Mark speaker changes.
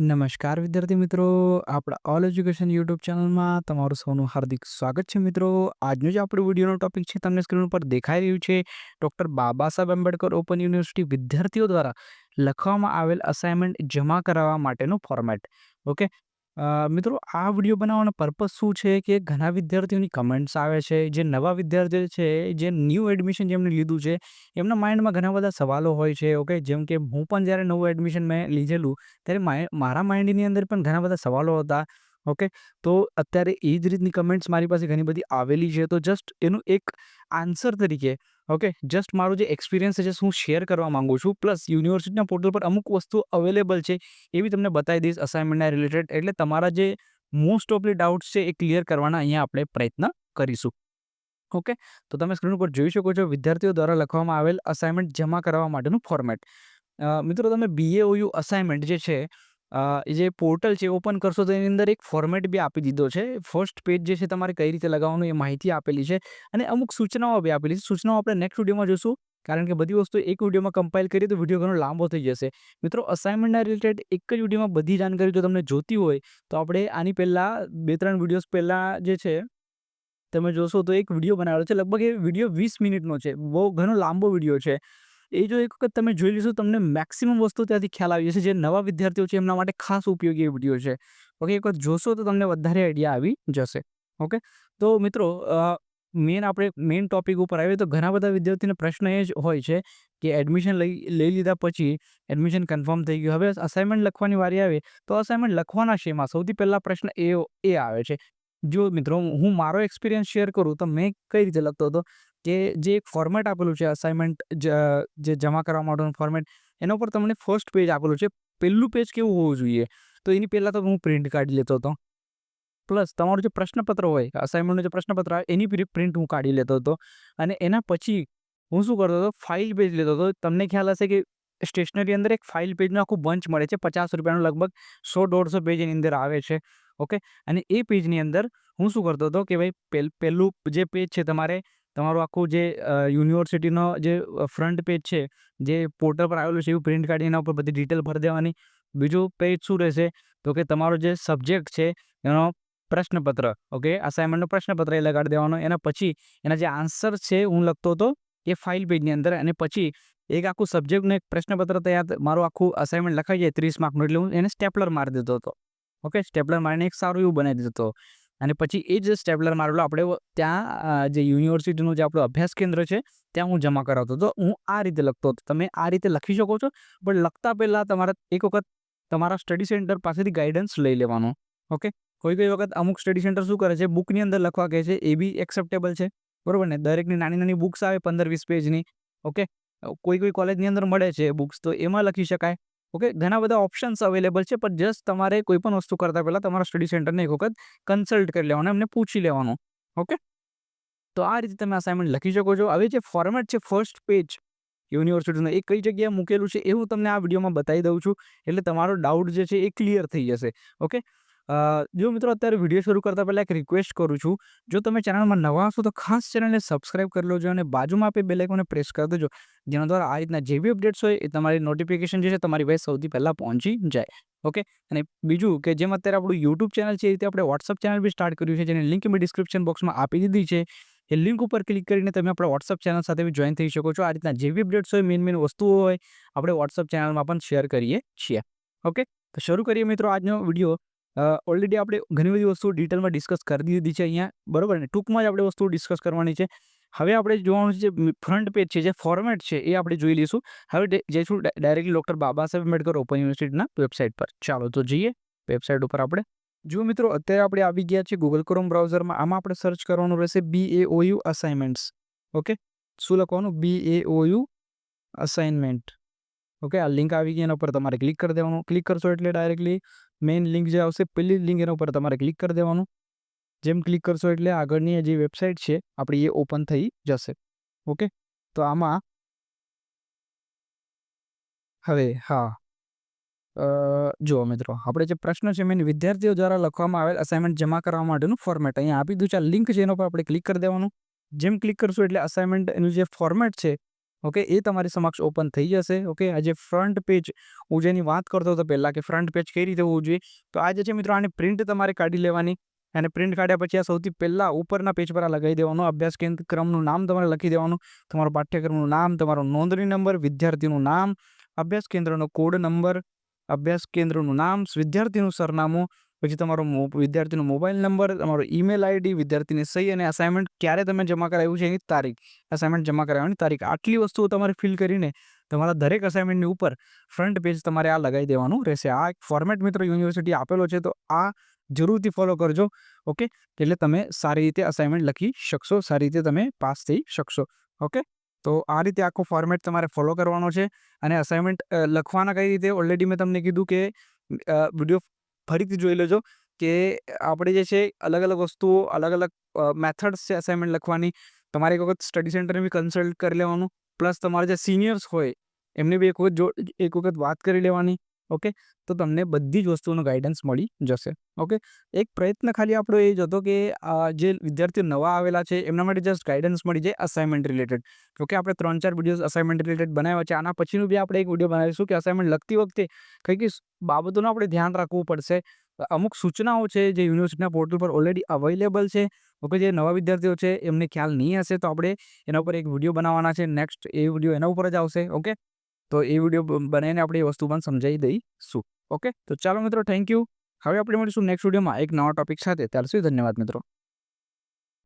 Speaker 1: નમસ્કાર, વિદ્યાર્થી મિત્રો. આપણા ઓલ એજ્યુકેશન યુટ્યુબ ચેનલમાં તમારું સૌનું હાર્દિક સ્વાગત છે મિત્રો. આજનો જે આપણો વિડીયોનો ટોપિક છે તમને સ્ક્રીન ઉપર દેખાઈ રહ્યું છે. Doctor Baba Saheb Ambedkar open university વિદ્યાર્થીઓ દ્વારા લખવામાં આવેલ અસાઇનમેન્ટ જમા કરાવવા માટેનું ફોર્મેટ ઓકે મિત્રો, આ વીડિયો બનાવવાનો પર્પઝ શું છે કે ઘણા વિદ્યાર્થીઓની કમેન્ટ્સ આવે છે, જે નવા વિદ્યાર્થીઓ છે, જે ન્યૂ એડમિશન જેમને લીધું છે, એમના માઇન્ડમાં ઘણા બધા સવાલો હોય છે, ઓકે? જેમ કે હું પણ જ્યારે નવું એડમિશન મેં લીધેલું, ત્યારે મારા માઇન્ડની અંદર પણ ઘણા બધા સવાલો હતા. ઓકે? તો અત્યારે એ જ રીતની કમેન્ટ્સ મારી પાસે ઘણી બધી આવેલી છે. તો જસ્ટ એનું એક આન્સર તરીકે, ઓકે? જસ્ટ મારું જે એક્સપિરિયન્સ છે હું શેર કરવા માગું છું. પ્લસ યુનિવર્સિટીના પોર્ટલ પર અમુક વસ્તુ અવેલેબલ છે, એ બી તમને બતાવી દઈશ અસાઇનમેન્ટના રિલેટેડ એટલે તમારા જે મોસ્ટ ઓફલી ડાઉટ્સ છે, એ ક્લિયર કરવાના અહીંયા આપણે પ્રયત્ન કરીશું. ઓકે? તો તમે સ્ક્રીન ઉપર જોઈ શકો છો, વિદ્યાર્થીઓ દ્વારા લખવામાં આવેલ અસાઇનમેન્ટ જમા કરવા માટેનું ફોર્મેટ મિત્રો, તમે બીએઓયુ અસાઇનમેન્ટ જે છે અ, જે પોર્ટલ છે ઓપન કરશો તો એની અંદર એક ફોર્મેટ બી આપી દીધો છે. ફર્સ્ટ પેજ જે છે તમારે કઈ રીતે લગાવવાનું એ માહિતી આપેલી છે અને અમુક સૂચનાઓ બી આપેલી છે. સૂચનાઓ આપણે નેક્સ્ટ વિડીયોમાં જોશું. કારણ કે બધી વસ્તુ એક વિડીયોમાં કમ્પાઇલ કરીએ તો વીડિયો ઘણો લાંબો થઈ જશે. મિત્રો અસાઇનમેન્ટના રિલેટેડ એક જ વિડીયોમાં બધી જાણકારી જો તમને જોતી હોય તો આપણે આની પહેલાં બે ત્રણ વિડીયોઝ પહેલાં જે છે તમે જોશો તો એક વીડિયો બનાવેલો છે. લગભગ એ વીડિયો વીસ મિનિટનો છે. બહુ ઘણો લાંબો વીડિયો છે. એ જો એક વખત તમે જોઈ લેશો તમને મેક્સિમમ વસ્તુ ત્યાંથી ખ્યાલ આવી જશે, જે નવા વિદ્યાર્થીઓ છે, એમના માટે ખાસ ઉપયોગી વીડિયો છે. ઓકે, એક વખત જોશો તો તમને વધારે આઈડિયા આવી જશે. ઓકે? તો મિત્રો મેન આપણે મેઇન ટોપિક ઉપર આવીએ તો ઘણા બધા વિદ્યાર્થીને પ્રશ્ન એ જ હોય છે કે એડમિશન લઈ લઈ લીધા પછી એડમિશન કન્ફર્મ થઈ ગયું. હવે અસાઇનમેન્ટ લખવાની વારી આવે તો અસાઇનમેન્ટ લખવાના શેમાં? સૌથી પહેલાં પ્રશ્ન એ એ આવે છે. જો મિત્રો, હું મારો એક્સપિરિયન્સ શેર કરું તો મેં કઈ રીતે લખતો હતો કે જે એક ફોર્મેટ આપેલું છે અસાઇનમેન્ટ જે જમા કરવા માટેનું ફોર્મેટ એના ઉપર તમને ફર્સ્ટ પેજ આપેલું છે. પહેલું પેજ કેવું હોવું જોઈએ? તો એની પહેલાં તો હું પ્રિન્ટ કાઢી લેતો હતો. પ્લસ તમારું જે પ્રશ્નપત્ર હોય અસાઇનમેન્ટનું જે પ્રશ્નપત્ર આવે એની પ્રિન્ટ હું કાઢી લેતો હતો. અને એના પછી હું શું કરતો હતો? ફાઇલ પેજ લેતો હતો. તમને ખ્યાલ હશે કે સ્ટેશનરી અંદર એક ફાઇલ પેજનું આખું બંચ મળે છે. પચાસ રૂપિયાનું લગભગ સો દોઢસો પેજ એની અંદર આવે છે. ઓકે? અને એ પેજની અંદર હું શું કરતો હતો કે ભાઈ પહેલ જે પેજ છે તમારે, તમારું આખું જે યુનિવર્સિટીનો જે ફ્રન્ટ પેજ છે, જે પોર્ટલ પર આવેલું છે એવું પ્રિન્ટ કાઢી એના ઉપર બધી ડિટેલ ભરી દેવાની. બીજું પેજ શું રહેશે? તો કે તમારો જે સબ્જેક્ટ છે, એનો પ્રશ્નપત્ર, ઓકે? અસાઇનમેન્ટનો પ્રશ્નપત્ર એ લગાડી દેવાનો. એના પછી એના જે આન્સર છે હું લખતો હતો એ ફાઇલ પેજની અંદર અને પછી એક આખું સબ્જેક્ટનું એક પ્રશ્નપત્ર તૈયાર, મારું આખું અસાઇનમેન્ટ લખાઈ જાય ત્રીસ માર્કનું એટલે હું એને સ્ટેપલર મારી દેતો હતો. ઓકે? સ્ટેપલર મારીને એક સારું એવું બનાવી દીધો અને પછી એ જ સ્ટેપલર મારેલો આપણે ત્યાં જે યુનિવર્સિટીનું જે આપણું અભ્યાસ કેન્દ્ર છે, ત્યાં હું જમા કરાવતો હતો. હું આ રીતે લખતો હતો. તમે આ રીતે લખી શકો છો, પણ લખતા પહેલાં તમારા એક વખત તમારા સ્ટડી સેન્ટર પાસેથી ગાઈડન્સ લઈ લેવાનું. ઓકે? કોઈ કોઈ વખત અમુક સ્ટડી સેન્ટર શું કરે છે, બુકની અંદર લખવા કહે છે, એ બી એક્સેપ્ટેબલ છે. બરાબર ને? દરેકની નાની નાની બુક્સ આવે પંદર વીસ પેજની. ઓકે? કોઈ કોઈ કોલેજની અંદર મળે છે બુક્સ, તો એમાં લખી શકાય. ઓકે? ઘણા બધા ઓપ્શન્સ અવેલેબલ છે, પણ જસ્ટ તમારે કોઈ પણ વસ્તુ કરતાં પહેલાં તમારા સ્ટડી સેન્ટરને એક વખત કન્સલ્ટ કરી લેવાનું, એમને પૂછી લેવાનું, ઓકે? તો આ રીતે તમે અસાઇનમેન્ટ લખી શકો છો. હવે જે ફોર્મેટ છે ફર્સ્ટ પેજ યુનિવર્સિટીનું એ કઈ જગ્યાએ મૂકેલું છે, એ હું તમને આ વિડીયોમાં બતાવી દઉં છું. એટલે તમારો ડાઉટ જે છે, એ ક્લિયર થઈ જશે, ઓકે? જો મિત્રો અત્યારે વીડિયો શરૂ કરતાં પહેલાં એક રિક્વેસ્ટ કરું છું. જો તમે ચેનલમાં નવા હશો તો ખાસ ચેનલને સબસ્ક્રાઇબ કરી લેજો અને બાજુમાં આપે બેલ આઇકોનને પ્રેસ કરી દેજો. જેના દ્વારા આ રીતના જે બી અપડેટ્સ હોય એ તમારી નોટિફિકેશન જે છે તમારી પાસે સૌથી પહેલાં પહોંચી જાય. ઓકે અને બીજું કે જેમ અત્યારે આપણું યુટ્યુબ ચેનલ છે એ રીતે આપણે વોટ્સઅપ ચેનલ બી સ્ટાર્ટ કર્યું છે, જેની લિંક મેં ડિસ્ક્રિપ્શન બોક્સમાં આપી દીધી છે. એ લિંક ઉપર ક્લિક કરીને તમે આપણા વોટ્સઅપ ચેનલ સાથે બી જોઈન થઈ શકો છો. આ રીતના જે બી અપડેટ્સ હોય મેઇન મેન વસ્તુઓ હોય, આપણે વોટ્સઅપ ચેનલમાં પણ શેર કરીએ છીએ. ઓકે તો શરૂ કરીએ મિત્રો આજનો વીડિયો. ઓલરેડી આપણે ઘણી બધી વસ્તુઓ ડિટેલમાં ડિસ્કસ કરી દીધી છે અહીંયા. બરોબર ને? ટૂંકમાં જ આપણે વસ્તુ ડિસ્કસ કરવાની છે. હવે આપણે જોવાનું છે જે ફ્રન્ટ પેજ છે, જે ફોર્મેટ છે, એ આપણે જોઈ લઈશું. હવે જઈશું directly doctor Baba Saheb Ambedkar open યુનિવર્સિટીના વેબસાઇટ પર. ચાલો તો જઈએ. વેબસાઇટ ઉપર આપણે. જો મિત્રો, અત્યારે આપણે આવી ગયા છે ગૂગલ ક્રોમ બ્રાઉઝરમાં આમાં આપણે સર્ચ કરવાનું રહેશે B A O U assignments okay શું લખવાનું? B A O assignment okay આ લિંક આવી ગઈ એના ઉપર તમારે ક્લિક કરી દેવાનું. ક્લિક કરશો એટલે ડાયરેક્ટલી મેઇન લિંક જે આવશે પહેલી લિંક એના ઉપર તમારે ક્લિક કરી દેવાનું. જેમ ક્લિક કરશો એટલે આગળની જે વેબસાઇટ છે, આપણી એ ઓપન થઈ જશે. ઓકે? તો આમાં હવે, હા. જુઓ મિત્રો, આપણે જે પ્રશ્ન છે મેં વિદ્યાર્થીઓ દ્વારા લખવામાં આવેલ અસાઇનમેન્ટ જમા કરવા માટેનું ફોર્મેટ અહીંયા આપી દીધું છે લિંક છે, એના પર આપણે ક્લિક કરી દેવાનું. જેમ ક્લિક કરશું એટલે અસાઇનમેન્ટ એનું જે ફોર્મેટ છે ઓકે, એ તમારી સમક્ષ ઓપન થઈ જશે. ઓકે આ જે ફ્રન્ટ પેજ હું જેની વાત કરતો હતો પહેલાં કે ફ્રન્ટ પેજ કઈ રીતે હોવું જોઈએ? તો આ જે છે મિત્રો આની પ્રિન્ટ તમારે કાઢી લેવાની અને પ્રિન્ટ કાઢ્યા પછી આ સૌથી પહેલાં ઉપરના પેજ પર આ લગાવી દેવાનું. અભ્યાસ કેન્દ્ર ક્રમનું નામ તમારે લખી દેવાનું. તમારું પાઠ્યક્રમનું નામ, તમારો નોંધણી નંબર વિદ્યાર્થીનું નામ, અભ્યાસ કેન્દ્રનો કોડ નંબર અભ્યાસ કેન્દ્રનું નામ, વિદ્યાર્થીનું સરનામું પછી તમારો વિદ્યાર્થીનો મોબાઈલ નંબર, તમારો ઈમેલ આઈડી, વિદ્યાર્થીની સહી અને અસાઇનમેન્ટ ક્યારે તમે જમા કરાવ્યું છે એની તારીખ. અસાઇનમેન્ટ જમા કરાવવાની તારીખ. આટલી વસ્તુઓ તમારે ફિલ કરીને તમારા દરેક અસાઇનમેન્ટની ઉપર ફ્રન્ટ પેજ તમારે આ લગાવી દેવાનું રહેશે. આ એક ફોર્મેટ મિત્રો યુનિવર્સિટી આપેલો છે, તો આ જરૂરથી ફોલો કરજો ઓકે એટલે તમે સારી રીતે અસાઇનમેન્ટ લખી શકશો, સારી રીતે તમે પાસ થઈ શકશો ઓકે તો આ રીતે આખો ફોર્મેટ તમારે ફોલો કરવાનો છે અને અસાઇનમેન્ટ લખવાના કઈ રીતે? ઓલરેડી મેં તમને કીધું કે વીડિયો ફરીથી જોઈ લેજો કે આપણે જે છે અલગ અલગ વસ્તુઓ, અલગ અલગ મેથડ્સ છે અસાઇનમેન્ટ લખવાની. તમારે એક વખત સ્ટડી સેન્ટરને બી કન્સલ્ટ કરી લેવાનું. પ્લસ તમારા જે સિનિયર્સ હોય, એમને બી એક વખત જો, એક વખત વાત કરી લેવાની. ઓકે? તો તમને બધી જ વસ્તુઓનો ગાઈડન્સ મળી જશે, ઓકે? એક પ્રયત્ન ખાલી આપણો એ જ હતો કે જે વિદ્યાર્થીઓ નવા આવેલા છે, એમના માટે જસ્ટ ગાઈડન્સ મળી જાય અસાઇનમેન્ટ રિલેટેડ ઓકે આપણે ત્રણ ચાર વિડીયોઝ અસાઇનમેન્ટ રિલેટેડ બનાવ્યા છે, આના પછીનું બી આપણે એક વીડિયો બનાવીશું કે અસાઇનમેન્ટ લખતી વખતે કઈ કઈ બાબતોનું આપણે ધ્યાન રાખવું પડશે. અમુક સૂચનાઓ છે જે યુનિવર્સિટીના પોર્ટલ પર ઓલરેડી અવેલેબલ છે, ઓકે? જે નવા વિદ્યાર્થીઓ છે, એમને ખ્યાલ નહીં હશે તો આપણે એના ઉપર એક વીડિયો બનાવવાના છે નેક્સ્ટ એ વીડિયો એના ઉપર જ આવશે, ઓકે? તો એ વીડિયો બનાવીને આપણે એ વસ્તુ પણ સમજાવી દઈશું. ઓકે? તો ચાલો મિત્રો થેન્ક યુ હવે આપણે મળીશું નેક્સ્ટ વિડીયોમાં એક નવા ટોપિક સાથે. ત્યાર સુધી ધન્યવાદ મિત્રો.